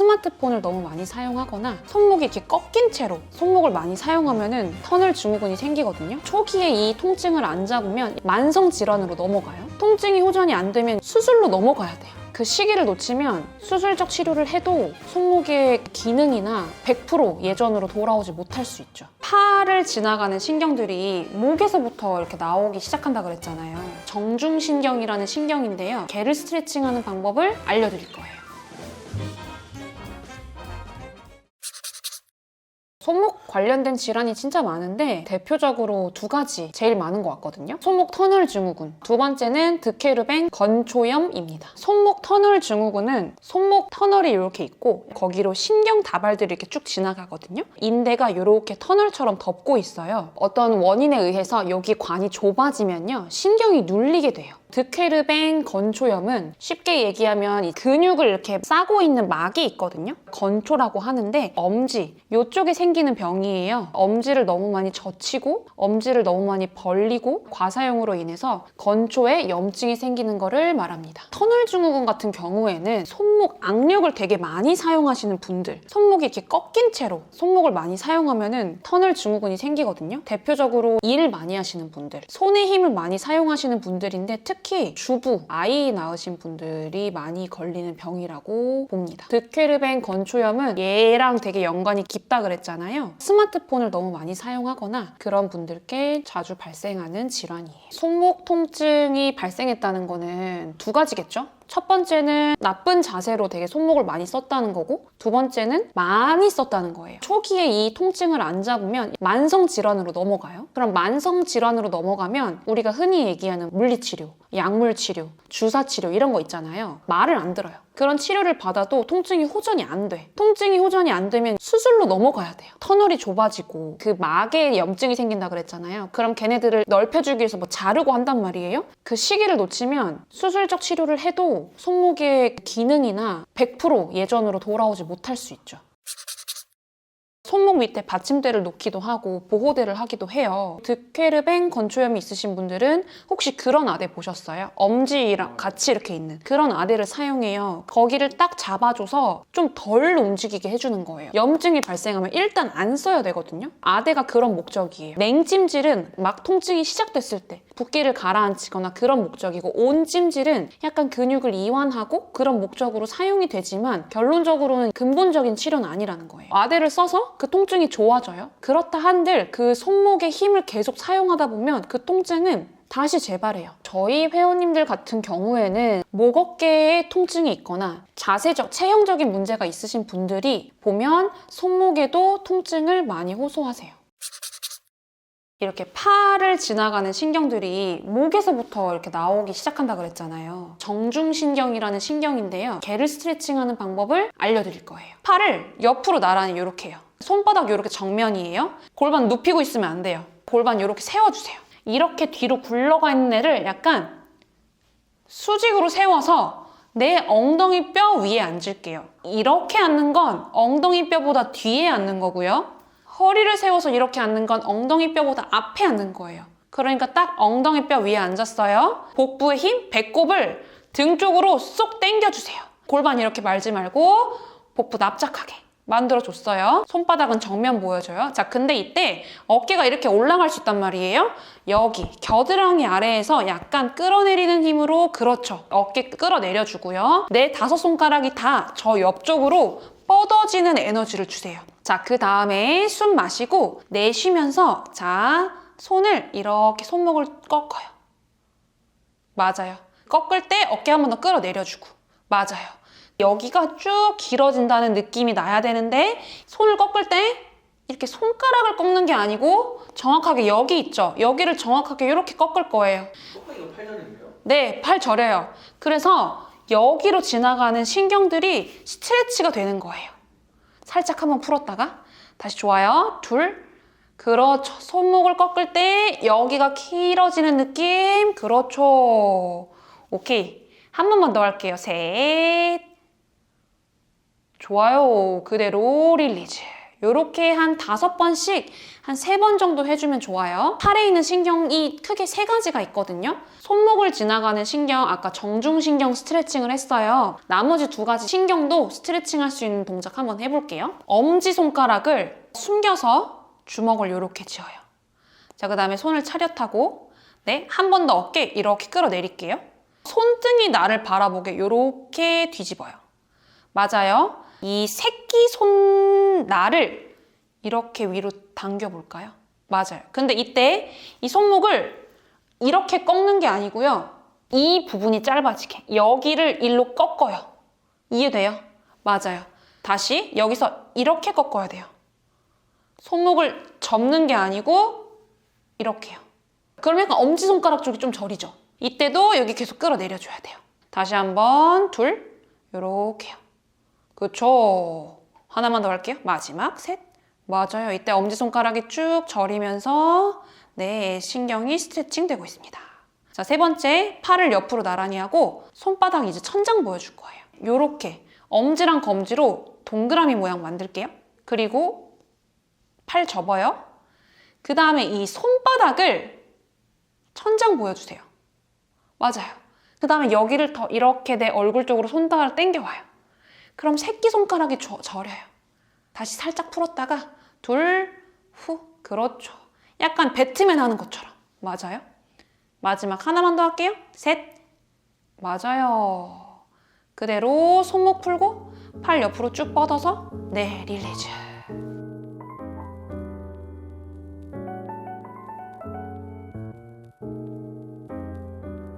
스마트폰을 너무 많이 사용하거나 손목이 이렇게 꺾인 채로 손목을 많이 사용하면은 터널 증후군이 생기거든요. 초기에 이 통증을 안 잡으면 만성 질환으로 넘어가요. 통증이 호전이 안 되면 수술로 넘어가야 돼요. 그 시기를 놓치면 수술적 치료를 해도 손목의 기능이나 100% 예전으로 돌아오지 못할 수 있죠. 팔을 지나가는 신경들이 목에서부터 이렇게 나오기 시작한다 그랬잖아요. 정중신경이라는 신경인데요. 개를 스트레칭하는 방법을 알려드릴 거예요. 손목 관련된 질환이 진짜 많은데 대표적으로 두 가지 제일 많은 것 같거든요. 손목 터널 증후군. 두 번째는 드케르뱅 건초염입니다. 손목 터널 증후군은 손목 터널이 이렇게 있고 거기로 신경 다발들이 이렇게 쭉 지나가거든요. 인대가 이렇게 터널처럼 덮고 있어요. 어떤 원인에 의해서 여기 관이 좁아지면요. 신경이 눌리게 돼요. 드케르뱅 건초염은 쉽게 얘기하면 이 근육을 이렇게 싸고 있는 막이 있거든요. 건초라고 하는데 엄지 이쪽에 생기는 병이에요. 엄지를 너무 많이 젖히고 엄지를 너무 많이 벌리고 과사용으로 인해서 건초에 염증이 생기는 거를 말합니다. 터널 증후군 같은 경우에는 손목 악력을 되게 많이 사용하시는 분들, 손목이 이렇게 꺾인 채로 손목을 많이 사용하면은 터널 증후군이 생기거든요. 대표적으로 일 많이 하시는 분들, 손의 힘을 많이 사용하시는 분들인데 특히 주부, 아이 낳으신 분들이 많이 걸리는 병이라고 봅니다. 드케르뱅 건초염은 얘랑 되게 연관이 깊다 그랬잖아요. 스마트폰을 너무 많이 사용하거나 그런 분들께 자주 발생하는 질환이에요. 손목 통증이 발생했다는 거는 두 가지겠죠? 첫 번째는 나쁜 자세로 되게 손목을 많이 썼다는 거고 두 번째는 많이 썼다는 거예요. 초기에 이 통증을 안 잡으면 만성 질환으로 넘어가요. 그럼 만성 질환으로 넘어가면 우리가 흔히 얘기하는 물리치료, 약물치료, 주사치료 이런 거 있잖아요. 말을 안 들어요. 그런 치료를 받아도 통증이 호전이 안 돼. 통증이 호전이 안 되면 수술로 넘어가야 돼요. 터널이 좁아지고 그 막에 염증이 생긴다 그랬잖아요. 그럼 걔네들을 넓혀주기 위해서 뭐 자르고 한단 말이에요. 그 시기를 놓치면 수술적 치료를 해도 손목의 기능이나 100% 예전으로 돌아오지 못할 수 있죠. 손목 밑에 받침대를 놓기도 하고 보호대를 하기도 해요. 득케르뱅 건초염이 있으신 분들은 혹시 그런 아대 보셨어요? 엄지랑 같이 이렇게 있는 그런 아대를 사용해요. 거기를 딱 잡아줘서 좀 덜 움직이게 해주는 거예요. 염증이 발생하면 일단 안 써야 되거든요. 아대가 그런 목적이에요. 냉찜질은 막 통증이 시작됐을 때 붓기를 가라앉히거나 그런 목적이고 온찜질은 약간 근육을 이완하고 그런 목적으로 사용이 되지만 결론적으로는 근본적인 치료는 아니라는 거예요. 아대를 써서 그 통증 이 좋아져요. 그렇다 한들 그 손목의 힘을 계속 사용하다 보면 그 통증은 다시 재발해요. 저희 회원님들 같은 경우에는 목 어깨에 통증이 있거나 자세적, 체형적인 문제가 있으신 분들이 보면 손목에도 통증을 많이 호소하세요. 이렇게 팔을 지나가는 신경들이 목에서부터 이렇게 나오기 시작한다 그랬잖아요. 정중신경이라는 신경인데요. 개를 스트레칭하는 방법을 알려드릴 거예요. 팔을 옆으로 나란히 이렇게 해요. 손바닥 이렇게 정면이에요. 골반 눕히고 있으면 안 돼요. 골반 이렇게 세워주세요. 이렇게 뒤로 굴러가 있는 애를 약간 수직으로 세워서 내 엉덩이 뼈 위에 앉을게요. 이렇게 앉는 건 엉덩이 뼈보다 뒤에 앉는 거고요. 허리를 세워서 이렇게 앉는 건 엉덩이 뼈보다 앞에 앉는 거예요. 그러니까 딱 엉덩이 뼈 위에 앉았어요. 복부의 힘, 배꼽을 등 쪽으로 쏙 당겨주세요. 골반 이렇게 말지 말고 복부 납작하게 만들어줬어요. 손바닥은 정면 보여줘요. 자, 근데 이때 어깨가 이렇게 올라갈 수 있단 말이에요. 여기 겨드랑이 아래에서 약간 끌어내리는 힘으로 그렇죠. 어깨 끌어내려주고요. 내 다섯 손가락이 다 저 옆쪽으로 뻗어지는 에너지를 주세요. 자, 그 다음에 숨 마시고 내쉬면서 자, 손을 이렇게 손목을 꺾어요. 맞아요. 꺾을 때 어깨 한 번 더 끌어내려주고. 맞아요. 여기가 쭉 길어진다는 느낌이 나야 되는데 손을 꺾을 때 이렇게 손가락을 꺾는 게 아니고 정확하게 여기 있죠. 여기를 정확하게 이렇게 꺾을 거예요. 꺾기가? 네, 팔 저려요. 그래서 여기로 지나가는 신경들이 스트레치가 되는 거예요. 살짝 한번 풀었다가 다시 좋아요. 둘. 그렇죠. 손목을 꺾을 때 여기가 길어지는 느낌. 그렇죠. 오케이. 한 번만 더 할게요. 셋. 좋아요. 그대로 릴리즈. 이렇게 한 다섯 번씩 한 세 번 정도 해주면 좋아요. 팔에 있는 신경이 크게 세 가지가 있거든요. 손목을 지나가는 신경, 아까 정중신경 스트레칭을 했어요. 나머지 두 가지 신경도 스트레칭 할 수 있는 동작 한번 해볼게요. 엄지손가락을 숨겨서 주먹을 이렇게 쥐어요. 자, 그 다음에 손을 차렷하고, 네, 한 번 더 어깨 이렇게 끌어내릴게요. 손등이 나를 바라보게 이렇게 뒤집어요. 맞아요. 이 새끼 손 나를 이렇게 위로 당겨볼까요? 맞아요. 근데 이때 이 손목을 이렇게 꺾는 게 아니고요. 이 부분이 짧아지게 여기를 일로 꺾어요. 이해돼요? 맞아요. 다시 여기서 이렇게 꺾어야 돼요. 손목을 접는 게 아니고 이렇게요. 약간 엄지손가락 쪽이 좀 저리죠? 이때도 여기 계속 끌어내려줘야 돼요. 다시 한번 둘 요렇게요. 그쵸? 하나만 더 할게요. 마지막 셋. 맞아요. 이때 엄지손가락이 쭉 저리면서 네 신경이 스트레칭 되고 있습니다. 자, 세 번째 팔을 옆으로 나란히 하고 손바닥 이제 천장 보여줄 거예요. 요렇게 엄지랑 검지로 동그라미 모양 만들게요. 그리고 팔 접어요. 그 다음에 이 손바닥을 천장 보여주세요. 맞아요. 그 다음에 여기를 더 이렇게 내 얼굴 쪽으로 손바닥을 당겨와요. 그럼 새끼손가락이 저, 저려요. 다시 살짝 풀었다가 둘, 후, 그렇죠. 약간 배트맨 하는 것처럼. 맞아요. 마지막 하나만 더 할게요. 셋. 맞아요. 그대로 손목 풀고 팔 옆으로 쭉 뻗어서 네, 릴리즈.